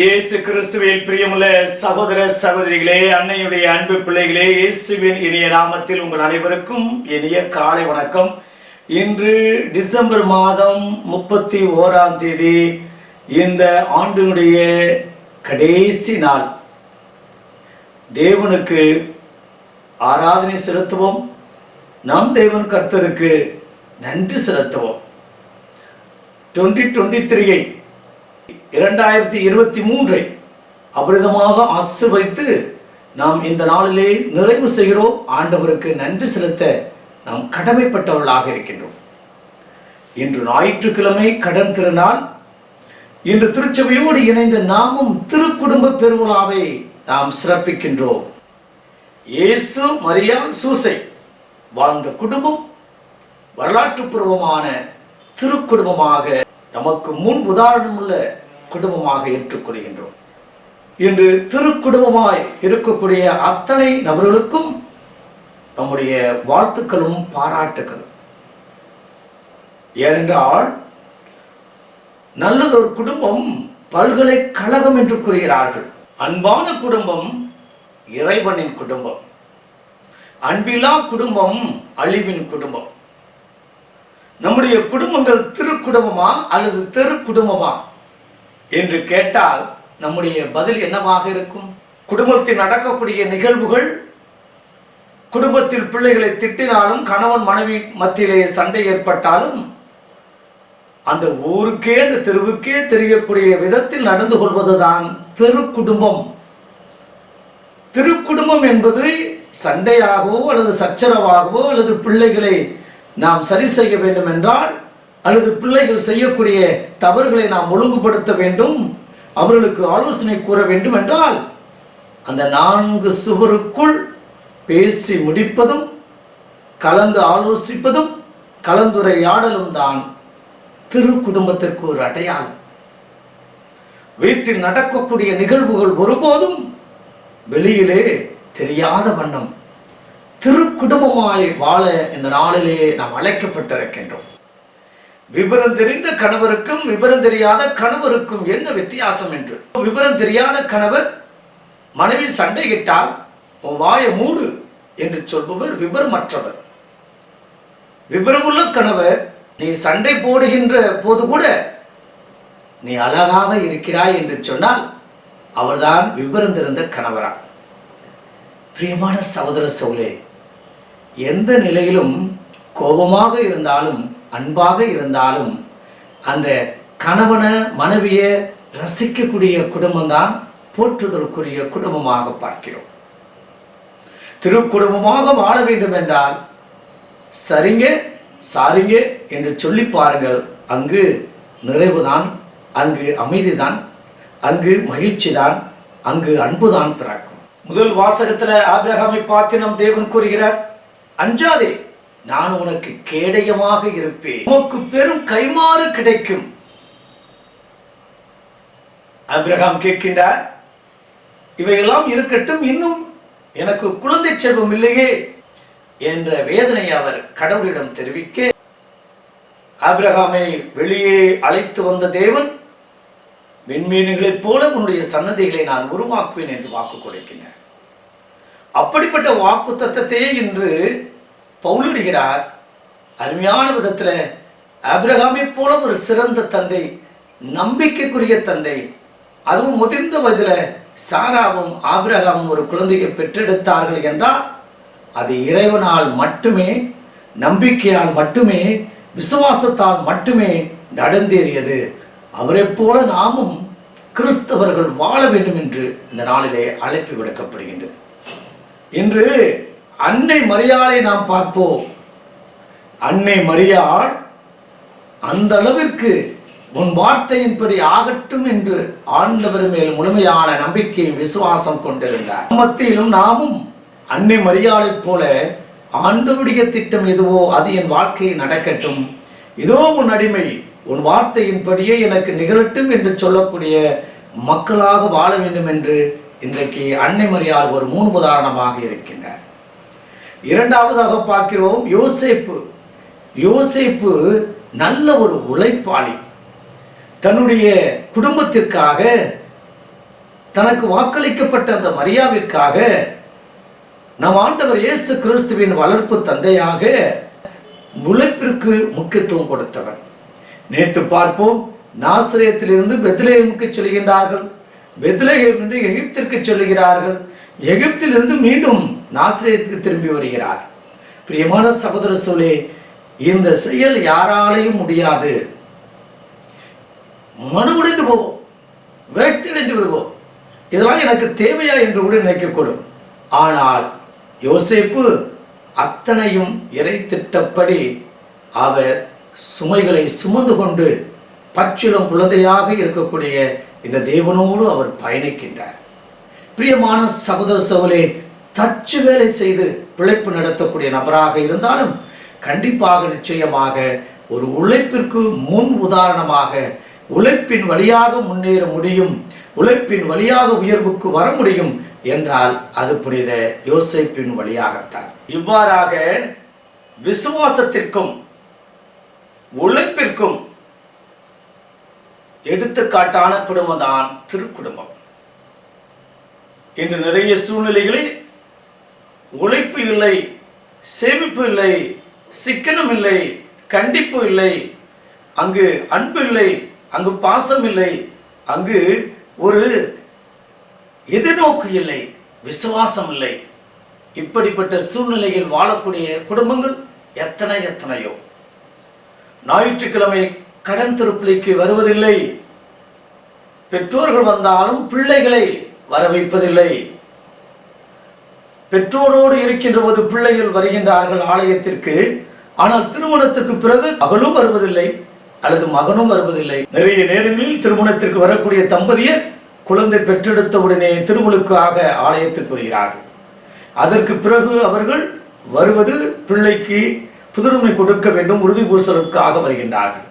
இயேசு கிறிஸ்துவின் பிரியமுள்ள சகோதர சகோதரிகளே அன்னையுடைய அன்பு பிள்ளைகளே இயேசுவின் இனிய நாமத்தில் உங்கள் அனைவருக்கும் இனிய காலை வணக்கம். இன்று டிசம்பர் மாதம் முப்பத்தி ஓராம் தேதி இந்த ஆண்டினுடைய கடைசி நாள். தேவனுக்கு ஆராதனை செலுத்துவோம். நம் தேவன் கர்த்தருக்கு நன்றி செலுத்துவோம். டுவெண்ட்டி டுவெண்ட்டி த்ரீயை இரண்டாயிரத்தி இருபத்தி மூன்றை அபரிதமாக ஆசிர்வதித்து நாம் இந்த நாளிலே நிறைவு செய்கிறோம். ஆண்டவருக்கு நன்றி செலுத்த நாம் கடமைப்பட்டவர்களாக இருக்கின்றோம். இன்று ஞாயிற்றுக்கிழமை கடன் திருநாள். இன்று திருச்சபையோடு இணைந்த நாமும் திருக்குடும்ப பெருவிழாவை நாம் சிறப்பிக்கின்றோம். இயேசு மரியா சூசை வாழ்ந்த குடும்பம் வரலாற்று பூர்வமான திருக்குடும்பமாக நமக்கு முன் உதாரணமுள்ள குடும்பமாக ஏற்றுக்கொள்கின்றோம். இன்று திருக்குடும்பமாய் இருக்கக்கூடிய அத்தனை நபர்களுக்கும் நம்முடைய வாழ்த்துக்களும் பாராட்டுகளும். ஏனென்றால் நல்லதொரு குடும்பம் பல்கலைக்கழகம் என்று கூறுகிறார்கள். அன்பான குடும்பம் இறைவனின் குடும்பம். அன்பிலா குடும்பம் அழிவின் குடும்பம். நம்முடைய குடும்பங்கள் திருக்குடும்பமா அல்லது தெரு குடும்பமா என்று கேட்டால் நம்முடைய பதில் என்னவாக இருக்கும்? குடும்பத்தில் நடக்கக்கூடிய நிகழ்வுகள் குடும்பத்தில் பிள்ளைகளை திட்டினாலும் கணவன் மனைவி மத்தியிலே சண்டை ஏற்பட்டாலும் அந்த ஊருக்கே அந்த தெருவுக்கே தெரியக்கூடிய விதத்தில் நடந்து கொள்வதுதான் தெரு குடும்பம் திருக்குடும்பம் என்பது சண்டையாகவோ அல்லது சச்சரவாகவோ அல்லது பிள்ளைகளை நாம் சரி செய்ய வேண்டும் என்றால் அல்லது பிள்ளைகள் செய்யக்கூடிய தவறுகளை நாம் ஒழுங்குபடுத்த வேண்டும் அவர்களுக்கு ஆலோசனை கூற வேண்டும் என்றால் அந்த நான்கு சுவருக்குள் பேசி முடிப்பதும் கலந்து ஆலோசிப்பதும் கலந்துரையாடலும் தான் திரு குடும்பத்திற்கு ஒரு அடையாளம். வீட்டில் நடக்கக்கூடிய நிகழ்வுகள் ஒருபோதும் வெளியிலே தெரியாத வண்ணம். திருக்குடும்பமாய் வாழ இந்த நாளிலே நாம் அழைக்கப்பட்டிருக்கின்றோம். விவரம் தெரிந்த கணவருக்கும் விவரம் தெரியாத கணவருக்கும் என்ன வித்தியாசம் என்று? விவரம் தெரியாத கணவர் மனைவி சண்டையிட்டால் உன் வாய மூடு என்று சொல்பவர் விபரமற்றவர். விபரமுள்ள கணவர் நீ சண்டை போடுகின்ற போது கூட நீ அழகாக இருக்கிறாய் என்று சொன்னால் அவர்தான் விபரம் தெரிந்த கணவரா? பிரியமான சகோதர சோலே எந்த நிலையிலும் கோபமாக இருந்தாலும் அன்பாக இருந்தாலும் அந்த கணவனை மனைவியை ரசிக்கக்கூடிய குடும்பம்தான் போற்றுதலுக்குரிய குடும்பமாக பார்க்கிறோம். திருக்குடும்பமாக வாழ வேண்டும் என்றால் சரிங்க சாரிங்க என்று சொல்லி பாருங்கள். அங்கு நிறைவுதான் அங்கு அமைதிதான் அங்கு மகிழ்ச்சி தான் அங்கு அன்புதான் பிறக்கும். முதல் வாசகத்துல ஆபிரகாமை பார்த்து நம் தேவன் கூறுகிறார் அஞ்சாதே நான் உனக்கு கேடயமாக இருப்பேன். உனக்கு பெரும் கைமாறு கிடைக்கும். அபிரகாம் கேட்கின்றார் இவையெல்லாம் இருக்கட்டும் இன்னும் எனக்கு குழந்தை செல்வம் இல்லையே என்ற வேதனை அவர் கடவுளிடம் தெரிவிக்க ஆபிரகாமை வெளியே அழைத்து வந்த தேவன் விண்மீன்களைப் போல உன்னுடைய சன்னதிகளை நான் உருவாக்குவேன் என்று வாக்கு கொடுக்கின்றேன் அப்படிப்பட்ட வாக்கு தத்தத்தையே இன்று பவுலிடுகிறார் அருமையான விதத்தில் அப்ரஹாமை போல ஒரு சிறந்த தந்தை நம்பிக்கைக்குரிய தந்தை அதுவும் முதிர்ந்த வயதில் சாராவும் ஆபிரகாமும் ஒரு குழந்தையை பெற்றெடுத்தார்கள் என்றால் அது இறைவனால் மட்டுமே நம்பிக்கையால் மட்டுமே விசுவாசத்தால் மட்டுமே நடந்தேறியது. அவரைப் போல நாமும் கிறிஸ்தவர்கள் வாழ வேண்டும் என்று இந்த நாளிலே அழைப்பு விடுக்கப்படுகின்றது. இன்று அன்னை மரியாதை நாம் பார்ப்போம். அன்னை மரியாள் அந்த அளவிற்கு உன் வார்த்தையின்படி ஆகட்டும் என்று ஆண்டவர் மேல் முழுமையான நம்பிக்கையும் விசுவாசம் கொண்டிருந்தார். மத்தியிலும் நாமும் அன்னை மரியாதைப் போல ஆண்டவருடைய திட்டம் எதுவோ அது என் வாழ்க்கையில் நடக்கட்டும். இதோ உன் அடிமை உன் வார்த்தையின்படியே எனக்கு நிகழட்டும் என்று சொல்லக்கூடிய மக்களாக வாழ வேண்டும் என்று இன்றைக்கு அன்னை மரியாள் ஒரு மூணு உதாரணமாக இருக்கின்றார். இரண்டாவதாக பார்க்கிறோம் யோசேப்பு. யோசேப்பு நல்ல ஒரு உழைப்பாளி. தன்னுடைய குடும்பத்திற்காக தனக்கு வாக்களிக்கப்பட்ட அந்த மரியாவிற்காக நம் ஆண்டவர் இயேசு கிறிஸ்துவின் வளர்ப்பு தந்தையாக உழைப்பிற்கு முக்கியத்துவம் கொடுத்தவர். நேற்று பார்ப்போம் நாசிரியத்திலிருந்து பெத்லேயமுக்கு செல்கின்றார்கள். பெத்லேயமிருந்து எகிப்திற்கு செல்கிறார்கள். எகிப்திலிருந்து மீண்டும் நாசிரியத்துக்கு திரும்பி வருகிறார். பிரியமான சகோதர சொல்லே இந்த செயல் யாராலையும் முடியாது. மனு உடைந்து போவோம் விரக்தி விடுவோம். இதெல்லாம் எனக்கு தேவையா என்று கூட நினைக்கக்கூடும். ஆனால் யோசேப்பு அத்தனையும் இறை திட்டப்படி அவர் சுமைகளை சுமந்து கொண்டு பச்சிலும் குழந்தையாக இருக்கக்கூடிய இந்த தேவனோடு அவர் பயணிக்கின்றார். பிரியமான சகோதர சகோலே தச்சு வேலை செய்து பிழைப்பு நடத்தக்கூடிய நபராக இருந்தாலும் கண்டிப்பாக நிச்சயமாக ஒரு உழைப்பிற்கு முன் உதாரணமாக உழைப்பின் வழியாக முன்னேற முடியும் உழைப்பின் வழியாக உயர்வுக்கு வர முடியும் என்றால் அது புனித யோசிப்பின் வழியாகத்தான். இவ்வாறாக விசுவாசத்திற்கும் உழைப்பிற்கும் எடுத்துக்காட்டான குடும்பம் தான் திருக்குடும்பம். இன்று நிறைய சூழ்நிலைகளில் உழைப்பு இல்லை சேமிப்பு இல்லை சிக்கனம் இல்லை கண்டிப்பு இல்லை. அங்கு அன்பு இல்லை அங்கு பாசம் இல்லை. அங்கு ஒரு எதிர்நோக்கு இல்லை விசுவாசம் இல்லை. இப்படிப்பட்ட சூழ்நிலையில் வாழக்கூடிய குடும்பங்கள் எத்தனை எத்தனையோ. ஞாயிற்றுக்கிழமை கடன் திருப்பலிக்கு வருவதில்லை. பெற்றோர்கள் வந்தாலும் பிள்ளைகளை வர வைப்பதில்லை பெற்றோரோடு இருக்கின்ற போது பிள்ளைகள் வருகின்றார்கள் ஆலயத்திற்கு ஆனால் திருமணத்திற்கு பிறகு மகளும் வருவதில்லை அல்லது மகனும் வருவதில்லை. நிறைய நேரங்களில் திருமணத்திற்கு வரக்கூடிய தம்பதியர் குழந்தை பெற்றெடுத்த உடனே திருமுழுக்காக ஆலயத்துக்கு வருகிறார்கள். அதற்கு பிறகு அவர்கள் வருவது பிள்ளைக்கு புதுமை கொடுக்க வேண்டும் உறுதி பூசலுக்காக வருகின்றார்கள்.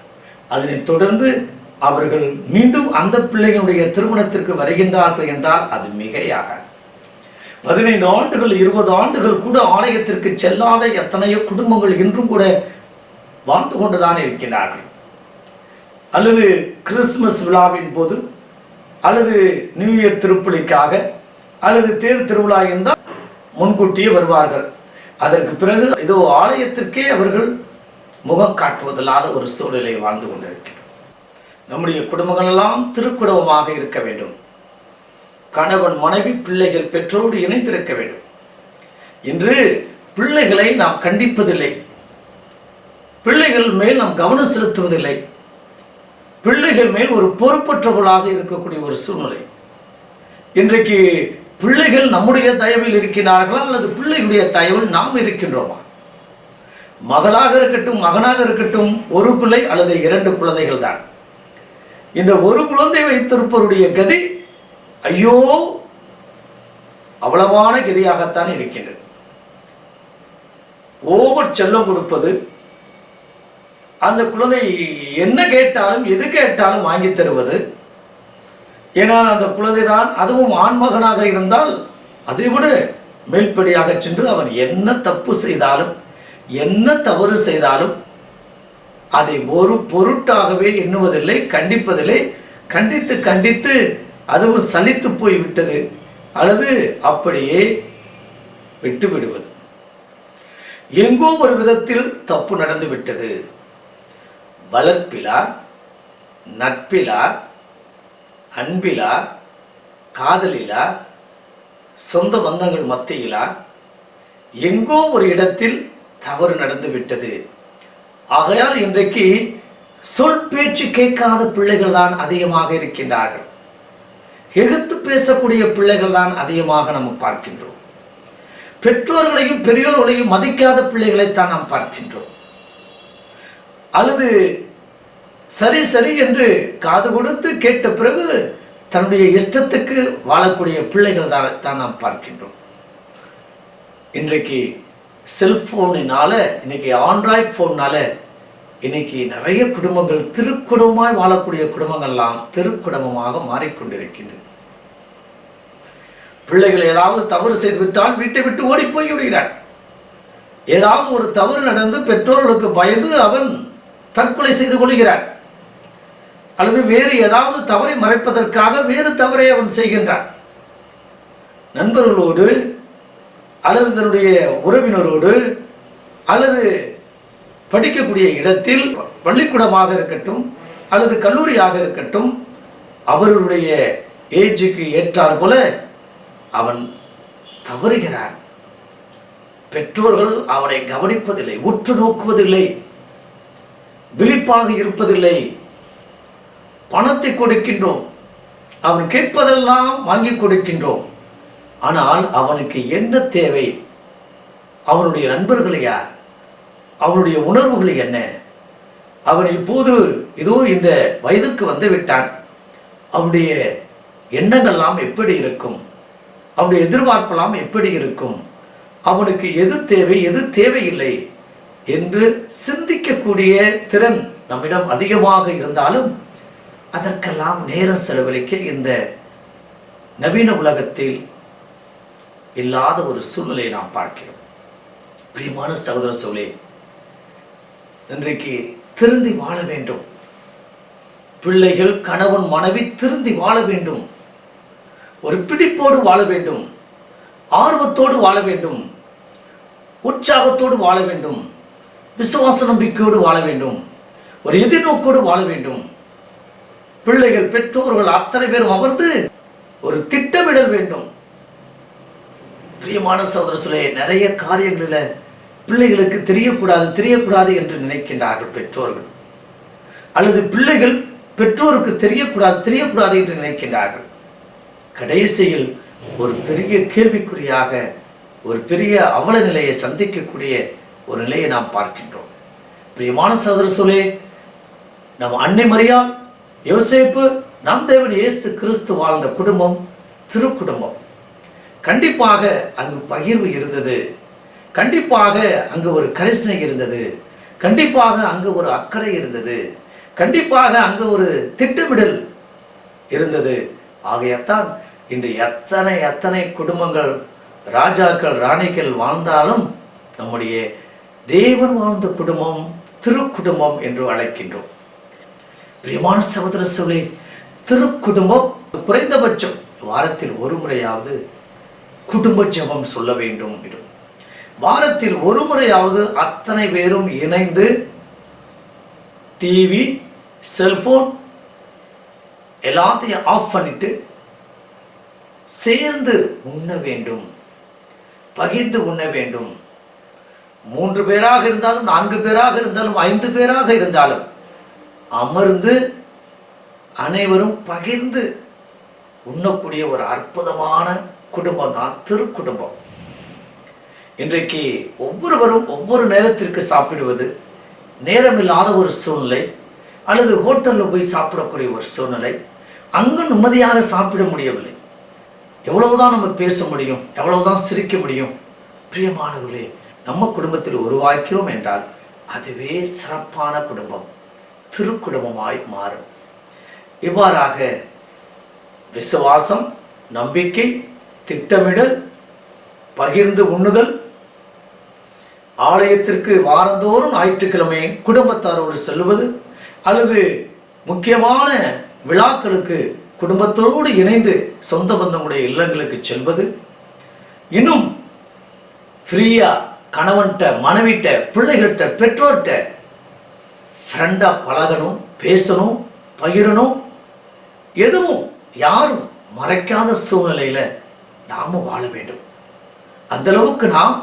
அதனைத் தொடர்ந்து அவர்கள் மீண்டும் அந்த பிள்ளைகளுடைய திருமணத்திற்கு வருகின்றார்கள் என்றால் அது மிகையாக பதினைந்து ஆண்டுகள் இருபது ஆண்டுகள் கூட ஆலயத்திற்கு செல்லாத எத்தனையோ குடும்பங்கள் இன்றும் கூட வாழ்ந்து கொண்டுதான் இருக்கின்றார்கள். அல்லது கிறிஸ்துமஸ் விழாவின் போது அல்லது நியூ இயர் திருப்பலிக்காக அல்லது தேர் திருவிழா என்றால் முன்கூட்டியே வருவார்கள். அதற்கு பிறகு இதோ ஆலயத்திற்கே அவர்கள் முகம் காட்டுவதில்லாத ஒரு சூழ்நிலை வாழ்ந்து கொண்டிருக்கிறோம் நம்முடைய குடும்பங்களெல்லாம் திருக்குடும்பமாக இருக்க வேண்டும். கணவன் மனைவி பிள்ளைகள் பெற்றோடு இணைந்திருக்க வேண்டும். இன்று பிள்ளைகளை நாம் கண்டிப்பதில்லை. பிள்ளைகள் மேல் நாம் கவனம் செலுத்துவதில்லை. பிள்ளைகள் மேல் ஒரு பொறுப்பற்றவர்களாக இருக்கக்கூடிய ஒரு சூழ்நிலை. இன்றைக்கு பிள்ளைகள் நம்முடைய தயவில் இருக்கிறார்களா அல்லது பிள்ளைகளுடைய தயவில் நாம் இருக்கின்றோமா? மகளாக இருக்கட்டும் மகனாக இருக்கட்டும் ஒரு பிள்ளை அல்லது இரண்டு குழந்தைகள் தான். இந்த ஒரு குழந்தை வைத்திருப்பவருடைய கதி ஐயோ அவ்வளவான கதியாகத்தான் இருக்கின்றது. ஓவர் செல்லம் கொடுப்பது அந்த குழந்தை என்ன கேட்டாலும் எது கேட்டாலும் வாங்கி தருவது ஏன்னா அந்த குழந்தைதான் அதுவும் ஆண்மகனாக இருந்தால் அதை விட மேல்படியாக சென்று அவன் என்ன தப்பு செய்தாலும் என்ன தவறு செய்தாலும் அதை ஒரு பொருட்டாகவே எண்ணுவதில்லை கண்டிப்பதில்லை. கண்டித்து கண்டித்து அதுவும் சலித்து போய் விட்டது அல்லது அப்படியே விட்டுவிடுவது. எங்கோ ஒரு விதத்தில் தப்பு நடந்து விட்டது வளர்ப்பிலா நட்பிலா அன்பிலா காதலிலா சொந்த பந்தங்கள் மத்தியிலா எங்கோ ஒரு இடத்தில் தவறு நடந்து விட்டது ஆகையால் இன்றைக்கு சொல் பேச்சு கேட்காத பிள்ளைகள் தான் அதிகமாக இருக்கின்றார்கள். எகுத்து பேசக்கூடிய பிள்ளைகள் தான் அதிகமாக நம்ம பார்க்கின்றோம். பெற்றோர்களையும் பெரியோர்களையும் மதிக்காத பிள்ளைகளைத்தான் நாம் பார்க்கின்றோம். அல்லது சரி சரி என்று காது கொடுத்து கேட்ட பிறகு தன்னுடைய இஷ்டத்துக்கு வாழக்கூடிய பிள்ளைகள் தான் தான் நாம் பார்க்கின்றோம். இன்றைக்கு செல்போனினால இன்னைக்கு ஆண்ட்ராய்ட் ஃபோன்னால் இன்னைக்கு நிறைய குடும்பங்கள் திருக்குடும்பமாய் வாழக்கூடிய குடும்பங்கள்லாம் திருக்குடும்பமாக மாறிக்கொண்டிருக்கின்றது. பிள்ளைகள் ஏதாவது தவறு செய்து விட்டால் வீட்டை விட்டு ஓடி போய் விடுகிறார் ஏதாவது ஒரு தவறு நடந்து பெற்றோர்களுக்கு பயந்து அவன் தற்கொலை செய்து கொள்கிறார் அல்லது வேறு ஏதாவது தவறை மறைப்பதற்காக வேறு தவறை அவன் செய்கின்றான். நண்பர்களோடு அல்லது தன்னுடைய உறவினரோடு அல்லது படிக்கக்கூடிய இடத்தில் பள்ளிக்கூடமாக இருக்கட்டும் அல்லது கல்லூரியாக இருக்கட்டும் அவர்களுடைய ஏஜுக்கு ஏற்றார் போல அவன் தவறுகிறான். பெற்றோர்கள் அவனை கவனிப்பதில்லை உற்று நோக்குவதில்லை விழிப்பாக இருப்பதில்லை. பணத்தை கொடுக்கின்றோம் அவன் கேட்பதெல்லாம் வாங்கி கொடுக்கின்றோம். ஆனால் அவனுக்கு என்ன தேவை? அவனுடைய நண்பர்கள் யார்? அவருடைய உணர்வுகள் என்ன? அவன் இப்போது ஏதோ இந்த வயதுக்கு வந்து விட்டான் அவருடைய எண்ணங்கள்லாம் எப்படி இருக்கும்? அவனுடைய எதிர்பார்ப்பெல்லாம் எப்படி இருக்கும்? அவனுக்கு எது தேவை எது தேவையில்லை என்று சிந்திக்கக்கூடிய திறன் நம்மிடம் அதிகமாக இருந்தாலும் அதற்கெல்லாம் நேரம் செலவழிக்க இந்த நவீன உலகத்தில் இல்லாத ஒரு சூழ்நிலையை நாம் பார்க்கிறோம். பிரியமான சகோதர சோழே இன்றைக்கு திருந்தி வாழ வேண்டும். பிள்ளைகள் கணவன் மனைவி திருந்தி வாழ வேண்டும். ஒரு பிடிப்போடு வாழ வேண்டும். ஆர்வத்தோடு வாழ வேண்டும். உற்சாகத்தோடு வாழ வேண்டும். விசுவாச நம்பிக்கையோடு வாழ வேண்டும். ஒரு எதிர்நோக்கோடு வாழ வேண்டும். பிள்ளைகள் பெற்றோர்கள் அத்தனை பேரும் அமர்ந்து ஒரு திட்டமிடல் வேண்டும். பிரியமான சகோதரர்களே நிறைய காரியங்களில் பிள்ளைகளுக்கு தெரியக்கூடாது தெரியக்கூடாது என்று நினைக்கின்றார்கள் பெற்றோர்கள். அல்லது பிள்ளைகள் பெற்றோருக்கு தெரியக்கூடாது தெரியக்கூடாது என்று நினைக்கின்றார்கள். கடைசியில் ஒரு பெரிய கேள்விக்குறியாக ஒரு பெரிய அவல நிலையை சந்திக்கக்கூடிய ஒரு நிலையை நாம் பார்க்கின்றோம். பிரியமான சகோதர சொல்லே நம் அன்னை மரியா யோசேப்பு நம் தேவன் இயேசு கிறிஸ்து வாழ்ந்த குடும்பம் திருக்குடும்பம். கண்டிப்பாக அங்கு பகிர்வு இருந்தது. கண்டிப்பாக அங்கு ஒரு கரிசனை இருந்தது. கண்டிப்பாக அங்கு ஒரு அக்கறை இருந்தது. கண்டிப்பாக அங்கு ஒரு திட்டமிடல் இருந்தது. ஆகையத்தான் இன்று எத்தனை எத்தனை குடும்பங்கள் ராஜாக்கள் ராணிகள் வாழ்ந்தாலும் நம்முடைய தேவன் வாழ்ந்த குடும்பம் திருக்குடும்பம் என்று அழைக்கின்றோம். பிரியமான சகோதர சொல்லி திருக்குடும்பம் குறைந்தபட்சம் வாரத்தில் ஒரு முறையாவது குடும்ப ஜபம் சொல்ல வேண்டும். என்று வாரத்தில் ஒரு முறையாவது அத்தனை பேரும் இணைந்து டிவி செல்போன் எல்லாத்தையும் ஆஃப் பண்ணிட்டு சேர்ந்து உண்ண வேண்டும் பகிர்ந்து உண்ண வேண்டும். மூன்று பேராக இருந்தாலும் நான்கு பேராக இருந்தாலும் ஐந்து பேராக இருந்தாலும் அமர்ந்து அனைவரும் பகிர்ந்து உண்ணக்கூடிய ஒரு அற்புதமான குடும்பம் தான் திருக்குடும்பம். இன்றைக்கு ஒவ்வொருவரும் ஒவ்வொரு நேரத்திற்கு சாப்பிடுவது நேரமில்லாத ஒரு சூழ்நிலை அல்லது ஹோட்டலில் போய் சாப்பிடக்கூடிய ஒரு சூழ்நிலை அங்கு நிம்மதியாக சாப்பிட முடியவில்லை. எவ்வளவுதான் நம்ம பேச முடியும் எவ்வளவுதான் சிரிக்க முடியும். பிரியமானவர்களே நம்ம குடும்பத்தில் உருவாக்கிறோம் என்றால் அதுவே சிறப்பான குடும்பம் திருக்குடும்பமாய் மாறும். இவ்வாறாக விசுவாசம் நம்பிக்கை திட்டமிடல் பகிர்ந்து உண்ணுதல் ஆலயத்திற்கு வாரந்தோறும் ஞாயிற்றுக்கிழமை குடும்பத்தாரோடு செல்வது அல்லது முக்கியமான விழாக்களுக்கு குடும்பத்தோடு இணைந்து சொந்த பந்தங்களுடைய இல்லங்களுக்கு செல்வது. இன்னும் ஃப்ரீயா கணவன்கிட்ட மனைவிட்ட பிள்ளைகள்கிட்ட பெற்றோர்கிட்ட ஃப்ரெண்டாக பழகணும் பேசணும் பகிரணும். எதுவும் யாரும் மறைக்காத சூழ்நிலையில் நாம வாழ வேண்டும். அந்த அளவுக்கு நாம்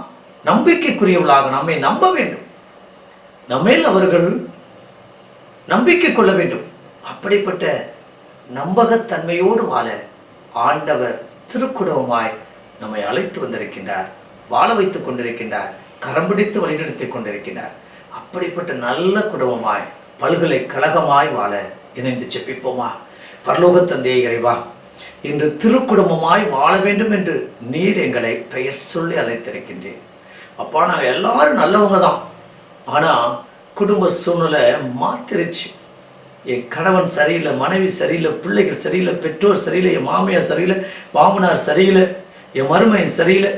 நம்பிக்கைக்குரியவர்களாக நம்மை நம்ப வேண்டும். நம்மேல் அவர்கள் நம்பிக்கை கொள்ள வேண்டும். அப்படிப்பட்ட நம்பகத்தன்மையோடு வாழ ஆண்டவர் திருக்குடும்பமாய் நம்மை அழைத்து வந்திருக்கின்றார். வாழ வைத்துக் கொண்டிருக்கின்றார். கரம் பிடித்து வழிநடத்திக் கொண்டிருக்கின்றார். அப்படிப்பட்ட நல்ல குடும்பமாய் பல்கலைக்கழகமாய் வாழ இணைந்து செப்பிப்போமா பரலோக தந்தையை இறைவா இன்று திருக்குடும்பமாய் வாழ வேண்டும் என்று நீர் எங்களை பெயர் சொல்லி அழைத்திருக்கின்றேன் அப்பா நாங்கள் எல்லாரும் நல்லவங்க தான். ஆனால் குடும்ப சூழ்நிலை மாத்திருச்சு. என் கணவன் சரியில்லை மனைவி சரியில்லை பிள்ளைகள் சரியில்லை பெற்றோர் சரியில்லை என் மாமியார் சரியில்லை மாமனார் சரியில்லை என் மருமையன் சரியில்லை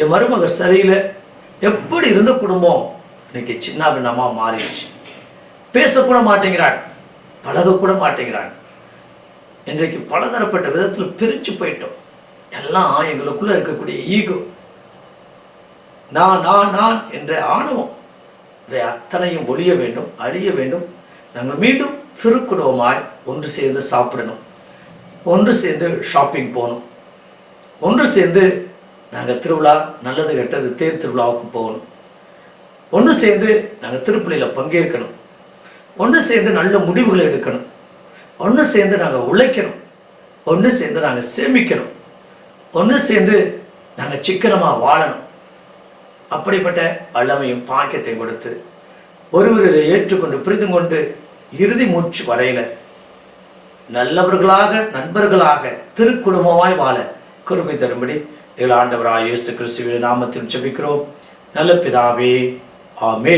என் மருமக சரியில்லை. எப்படி இருந்த குடும்பம்? இன்னைக்கு சின்ன பின்னமாக மாறிடுச்சு. பேசக்கூட மாட்டேங்கிறான் பழகக்கூட மாட்டேங்கிறான் இன்றைக்கு பலதரப்பட்ட விதத்தில் பிரித்து போயிட்டோம். எல்லாம் எங்களுக்குள்ளே இருக்கக்கூடிய ஈகோ நான் நான் நான் என்ற ஆணவம் இவை அத்தனையும் ஒழிய வேண்டும் அழிய வேண்டும். நாங்கள் மீண்டும் திருக்குடும்பமாய் ஒன்று சேர்ந்து சாப்பிடணும். ஒன்று சேர்ந்து ஷாப்பிங் போகணும். ஒன்று சேர்ந்து நாங்கள் திருவிழா நல்லது கெட்டது தேர் திருவிழாவுக்கு போகணும். ஒன்று சேர்ந்து நாங்கள் திருப்பலியில் பங்கேற்கணும். ஒன்று சேர்ந்து நல்ல முடிவுகளை எடுக்கணும். ஒன்று சேர்ந்து நாங்கள் உழைக்கணும். ஒன்று சேர்ந்து நாங்கள் சேமிக்கணும். ஒன்று சேர்ந்து நாங்கள் சிக்கனமாக வாழணும். அப்படிப்பட்ட வல்லமையும் பாக்கியத்தையும் கொடுத்து ஒருவர் இதை ஏற்றுக்கொண்டு புரிந்து கொண்டு இறுதி மூச்சு வரையில நல்லவர்களாக நண்பர்களாக திருக்குடும்பமாய் வாழ கிருபை தரும்படி எங்கள் ஆண்டவராய் இயேசு கிறிஸ்துவின் நாமத்தில் செபிக்கிறோம் நல்ல பிதாவே ஆமே